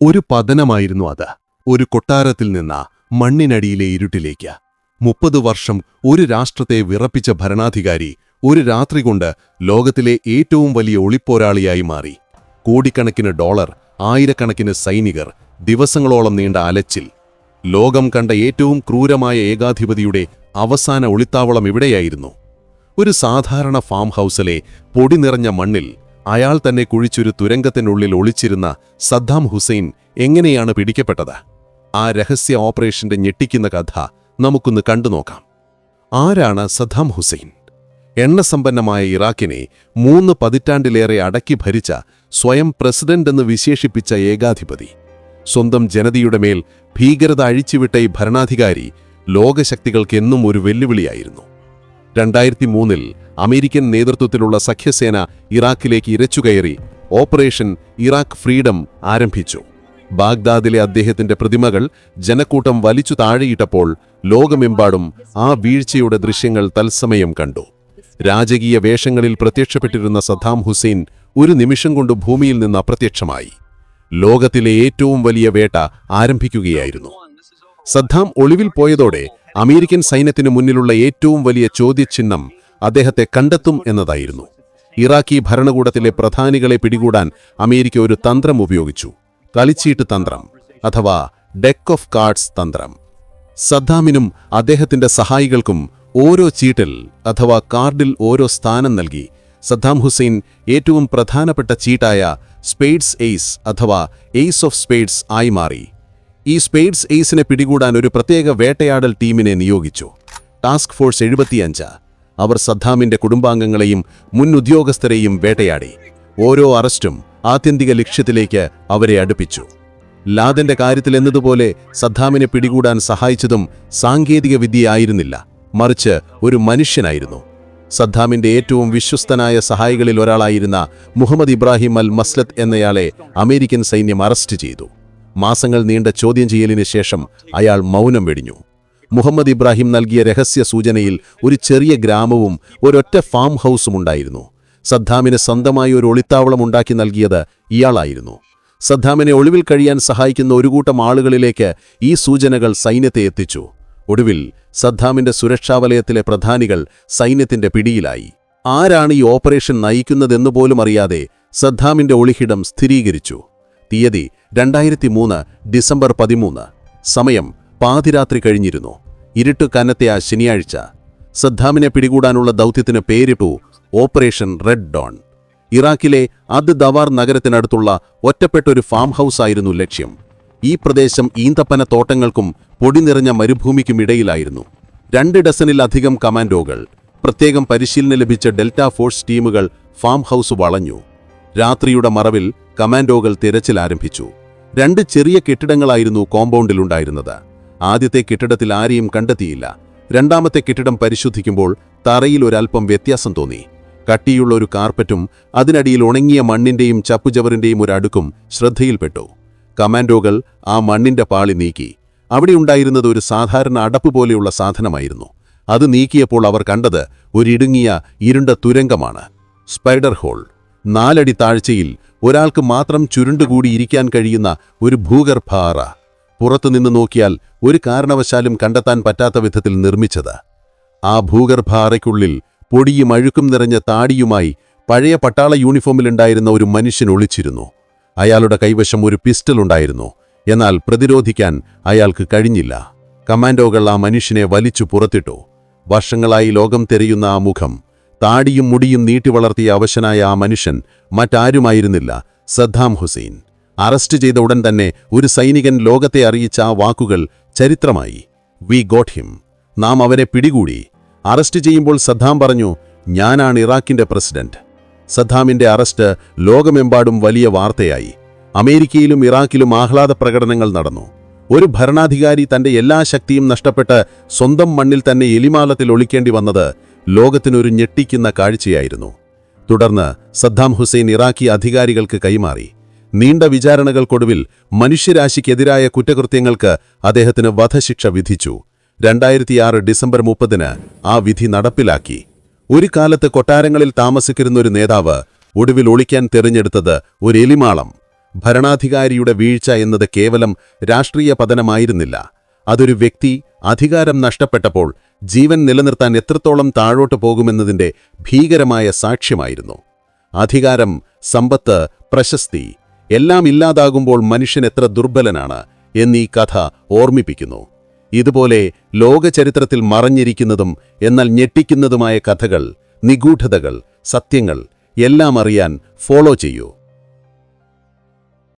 ഒരു പതനമായിരുന്നു അത്. ഒരു കൊട്ടാരത്തിൽ നിന്ന മണ്ണിനടിയിലെ ഇരുട്ടിലേക്ക്. മുപ്പത് വർഷം ഒരു രാഷ്ട്രത്തെ വിറപ്പിച്ച ഭരണാധികാരി ഒരു രാത്രി കൊണ്ട് ലോകത്തിലെ ഏറ്റവും വലിയ ഒളിപ്പോരാളിയായി മാറി. കോടിക്കണക്കിന് ഡോളർ ആയിരക്കണക്കിന് സൈനികർ ദിവസങ്ങളോളം നീണ്ട അലച്ചിൽ. ലോകം കണ്ട ഏറ്റവും ക്രൂരമായ ഏകാധിപതിയുടെ അവസാന ഒളിത്താവളം ഇവിടെയായിരുന്നു. ഒരു സാധാരണ ഫാം ഹൗസിലെ പൊടി നിറഞ്ഞ മണ്ണിൽ അയാൾ തന്നെ കുഴിച്ചൊരു തുരങ്കത്തിനുള്ളിൽ ഒളിച്ചിരുന്ന സദ്ദാം ഹുസൈൻ എങ്ങനെയാണ് പിടിക്കപ്പെട്ടത്? ആ രഹസ്യ ഓപ്പറേഷന്റെ ഞെട്ടിക്കുന്ന കഥ നമുക്കൊന്ന് കണ്ടുനോക്കാം ആരാണ് സദ്ദാം ഹുസൈൻ? എണ്ണസമ്പന്നമായ ഇറാഖിനെ മൂന്ന് പതിറ്റാണ്ടിലേറെ അടക്കി ഭരിച്ച സ്വയം പ്രസിഡന്റ് എന്ന് വിശേഷിപ്പിച്ച ഏകാധിപതി. സ്വന്തം ജനതയുടെ മേൽ ഭീകരത അഴിച്ചുവിട്ട ഈ ഭരണാധികാരി ലോകശക്തികൾക്കെന്നും ഒരു വെല്ലുവിളിയായിരുന്നു. രണ്ടായിരത്തി മൂന്നിൽ അമേരിക്കൻ നേതൃത്വത്തിലുള്ള സഖ്യസേന ഇറാഖിലേക്ക് ഇരച്ചുകയറി ഓപ്പറേഷൻ ഇറാഖ് ഫ്രീഡം ആരംഭിച്ചു. ബാഗ്ദാദിലെ അദ്ദേഹത്തിന്റെ പ്രതിമകൾ ജനക്കൂട്ടം വലിച്ചു താഴെയിട്ടപ്പോൾ ലോകമെമ്പാടും ആ വീഴ്ചയുടെ ദൃശ്യങ്ങൾ തത്സമയം കണ്ടു. രാജകീയ വേഷങ്ങളിൽ പ്രത്യക്ഷപ്പെട്ടിരുന്ന സദ്ദാം ഹുസൈൻ ഒരു നിമിഷം കൊണ്ട് ഭൂമിയിൽ നിന്ന് അപ്രത്യക്ഷമായി. ലോകത്തിലെ ഏറ്റവും വലിയ വേട്ട ആരംഭിക്കുകയായിരുന്നു. സദ്ദാം ഒളിവിൽ പോയതോടെ അമേരിക്കൻ സൈന്യത്തിനു മുന്നിലുള്ള ഏറ്റവും വലിയ ചോദ്യചിഹ്നം അദ്ദേഹത്തെ കണ്ടെത്തും എന്നതായിരുന്നു. ഇറാഖി ഭരണകൂടത്തിലെ പ്രധാനികളെ പിടികൂടാൻ അമേരിക്ക ഒരു തന്ത്രം ഉപയോഗിച്ചു. കളിച്ചീട്ട് തന്ത്രം അഥവാ ഡെക്ക് ഓഫ് കാർഡ്സ് തന്ത്രം. സദ്ദാമിനും അദ്ദേഹത്തിന്റെ സഹായികൾക്കും ഓരോ ചീട്ടിൽ അഥവാ കാർഡിൽ ഓരോ സ്ഥാനം നൽകി സദ്ദാം ഹുസൈൻ ഏറ്റവും പ്രധാനപ്പെട്ട ചീട്ടായ സ്പെയ്ഡ്സ് എയ്സ് അഥവാ എയ്സ് ഓഫ് സ്പെയ്ഡ്സ് ആയി മാറി. ഈ സ്പെയ്ഡ്സ് എയ്സിനെ പിടികൂടാൻ ഒരു പ്രത്യേക വേട്ടയാടൽ ടീമിനെ നിയോഗിച്ചു. ടാസ്ക് ഫോഴ്സ് എഴുപത്തിയഞ്ച് അവർ സദ്ദാമിന്റെ കുടുംബാംഗങ്ങളെയും മുൻ ഉദ്യോഗസ്ഥരെയും വേട്ടയാടി. ഓരോ അറസ്റ്റും ആത്യന്തിക ലക്ഷ്യത്തിലേക്ക് അവരെ അടുപ്പിച്ചു. ലാദന്റെ കാര്യത്തിൽ എന്നതുപോലെ സദ്ദാമിനെ പിടികൂടാൻ സഹായിച്ചതും സാങ്കേതിക വിദ്യയായിരുന്നില്ല മറിച്ച് ഒരു മനുഷ്യനായിരുന്നു. സദ്ദാമിന്റെ ഏറ്റവും വിശ്വസ്തനായ സഹായികളിൽ ഒരാളായിരുന്ന മുഹമ്മദ് ഇബ്രാഹിം അൽ മസ്ലത്ത് എന്നയാളെ അമേരിക്കൻ സൈന്യം അറസ്റ്റ് ചെയ്തു. മാസങ്ങൾ നീണ്ട ചോദ്യം ചെയ്യലിന് ശേഷം അയാൾ മൗനം വെടിഞ്ഞു. മുഹമ്മദ് ഇബ്രാഹിം നൽകിയ രഹസ്യ സൂചനയിൽ ഒരു ചെറിയ ഗ്രാമവും ഒരൊറ്റ ഫാം ഹൗസും ഉണ്ടായിരുന്നു. സദ്ദാമിന് സ്വന്തമായി ഒരു ഒളിത്താവളം ഉണ്ടാക്കി നൽകിയത് ഇയാളായിരുന്നു. സദ്ദാമിനെ ഒളിവിൽ കഴിയാൻ സഹായിക്കുന്ന ഒരു കൂട്ടം ആളുകളിലേക്ക് ഈ സൂചനകൾ സൈന്യത്തെ എത്തിച്ചു. ഒടുവിൽ സദ്ദാമിന്റെ സുരക്ഷാവലയത്തിലെ പ്രധാനികൾ സൈന്യത്തിന്റെ പിടിയിലായി. ആരാണ് ഈ ഓപ്പറേഷൻ നയിക്കുന്നതെന്ന് പോലും അറിയാതെ സദ്ദാമിന്റെ ഒളിഹിടം സ്ഥിരീകരിച്ചു. തീയതി രണ്ടായിരത്തി മൂന്ന് ഡിസംബർ പതിമൂന്ന്. സമയം പാതിരാത്രി കഴിഞ്ഞിരുന്നു. ഇരുട്ട് കനത്തെ ആ ശനിയാഴ്ച സദ്ദാമിനെ പിടികൂടാനുള്ള ദൗത്യത്തിന് പേരിട്ടു ഓപ്പറേഷൻ റെഡ് ഡോൺ. ഇറാഖിലെ അദ് ദവാർ നഗരത്തിനടുത്തുള്ള ഒറ്റപ്പെട്ടൊരു ഫാം ഹൗസ് ആയിരുന്നു ലക്ഷ്യം. ഈ പ്രദേശം ഈന്തപ്പന തോട്ടങ്ങൾക്കും പൊടി നിറഞ്ഞ മരുഭൂമിക്കും ഇടയിലായിരുന്നു. രണ്ട് ഡസനിലധികം കമാൻഡോകൾ പ്രത്യേകം പരിശീലനം ലഭിച്ച ഡെൽറ്റ ഫോഴ്സ് ടീമുകൾ ഫാം ഹൗസ് വളഞ്ഞു. രാത്രിയുടെ മറവിൽ കമാൻഡോകൾ തിരച്ചിൽ ആരംഭിച്ചു. രണ്ട് ചെറിയ കെട്ടിടങ്ങളായിരുന്നു കോമ്പൗണ്ടിലുണ്ടായിരുന്നത്. ആദ്യത്തെ കെട്ടിടത്തിൽ ആരെയും കണ്ടെത്തിയില്ല. രണ്ടാമത്തെ കെട്ടിടം പരിശോധിക്കുമ്പോൾ തറയിൽ ഒരൽപ്പം വ്യത്യാസം തോന്നി. കട്ടിയുള്ള ഒരു കാർപ്പറ്റും അതിനടിയിൽ ഉണങ്ങിയ മണ്ണിന്റെയും ചപ്പുചവറിന്റെയും ഒരു അടുക്കും ശ്രദ്ധയിൽപ്പെട്ടു. കമാൻഡോകൾ ആ മണ്ണിന്റെ പാളി നീക്കി. അവിടെ ഉണ്ടായിരുന്നത് ഒരു സാധാരണ അടപ്പ് പോലെയുള്ള സാധനമായിരുന്നു. അത് നീക്കിയപ്പോൾ അവർ കണ്ടത് ഒരിടുങ്ങിയ ഇരുണ്ട തുരങ്കമാണ്. Spider hole. നാലടി താഴ്ചയിൽ ഒരാൾക്ക് മാത്രം ചുരുണ്ടുകൂടി ഇരിക്കാൻ കഴിയുന്ന ഒരു ഭൂഗർഭ പുറത്തുനിന്ന് നോക്കിയാൽ ഒരു കാരണവശാലും കണ്ടെത്താൻ പറ്റാത്ത വിധത്തിൽ നിർമ്മിച്ചത്. ആ ഭൂഗർഭ അറയ്ക്കുള്ളിൽ പൊടിയും അഴുക്കും നിറഞ്ഞ താടിയുമായി പഴയ പട്ടാള യൂണിഫോമിലുണ്ടായിരുന്ന ഒരു മനുഷ്യൻ ഒളിച്ചിരുന്നു. അയാളുടെ കൈവശം ഒരു പിസ്റ്റൽ ഉണ്ടായിരുന്നു. എന്നാൽ പ്രതിരോധിക്കാൻ അയാൾക്ക് കഴിഞ്ഞില്ല. കമാൻഡോകൾ ആ മനുഷ്യനെ വലിച്ചു പുറത്തിട്ടു. വർഷങ്ങളായി ലോകം തെരയുന്ന ആ മുഖം താടിയും മുടിയും നീട്ടി വളർത്തിയ അവശനായ ആ മനുഷ്യൻ മറ്റാരുമായിരുന്നില്ല സദ്ദാം ഹുസൈൻ. അറസ്റ്റ് ചെയ്ത ഉടൻ തന്നെ ഒരു സൈനികൻ ലോകത്തെ അറിയിച്ച ആ വാക്കുകൾ ചരിത്രമായി. വി ഗോട്ട് ഹിം നാം അവനെ പിടികൂടി. അറസ്റ്റ് ചെയ്യുമ്പോൾ സദ്ദാം പറഞ്ഞു ഞാനാണ് ഇറാഖിന്റെ പ്രസിഡന്റ്. സദ്ദാമിന്റെ അറസ്റ്റ് ലോകമെമ്പാടും വലിയ വാർത്തയായി. അമേരിക്കയിലും ഇറാഖിലും ആഹ്ലാദ പ്രകടനങ്ങൾ നടന്നു. ഒരു ഭരണാധികാരി തന്റെ എല്ലാ ശക്തിയും നഷ്ടപ്പെട്ട് സ്വന്തം മണ്ണിൽ തന്നെ എലിമാലത്തിൽ ഒളിക്കേണ്ടി വന്നത് ലോകത്തിനൊരു ഞെട്ടിക്കുന്ന കാഴ്ചയായിരുന്നു. തുടർന്ന് സദ്ദാം ഹുസൈൻ ഇറാഖി അധികാരികൾക്ക് കൈമാറി. നീണ്ട വിചാരണകൾക്കൊടുവിൽ മനുഷ്യരാശിക്കെതിരായ കുറ്റകൃത്യങ്ങൾക്ക് അദ്ദേഹത്തിന് വധശിക്ഷ വിധിച്ചു. രണ്ടായിരത്തിയാറ് ഡിസംബർ മുപ്പതിന് ആ വിധി നടപ്പിലാക്കി. ഒരു കാലത്ത് കൊട്ടാരങ്ങളിൽ താമസിക്കുന്ന ഒരു നേതാവ് ഒടുവിൽ ഒളിക്കാൻ തെരഞ്ഞെടുത്തത് ഒരു എലിമാളം ഭരണാധികാരിയുടെ വീഴ്ച എന്നത് കേവലം രാഷ്ട്രീയ പതനമായിരുന്നില്ല. അതൊരു വ്യക്തി അധികാരം നഷ്ടപ്പെട്ടപ്പോൾ ജീവൻ നിലനിർത്താൻ എത്രത്തോളം താഴോട്ട് പോകുമെന്നതിന്റെ ഭീകരമായ സാക്ഷ്യമായിരുന്നു. അധികാരം സമ്പത്ത് പ്രശസ്തി എല്ലാം ഇല്ലാതാകുമ്പോൾ മനുഷ്യൻ എത്ര ദുർബലനാണ് എന്നീ കഥ ഓർമ്മിപ്പിക്കുന്നു. ഇതുപോലെ ലോകചരിത്രത്തിൽ മറഞ്ഞിരിക്കുന്നതും എന്നാൽ ഞെട്ടിക്കുന്നതുമായ കഥകൾ നിഗൂഢതകൾ സത്യങ്ങൾ എല്ലാം അറിയാൻ ഫോളോ ചെയ്യൂ.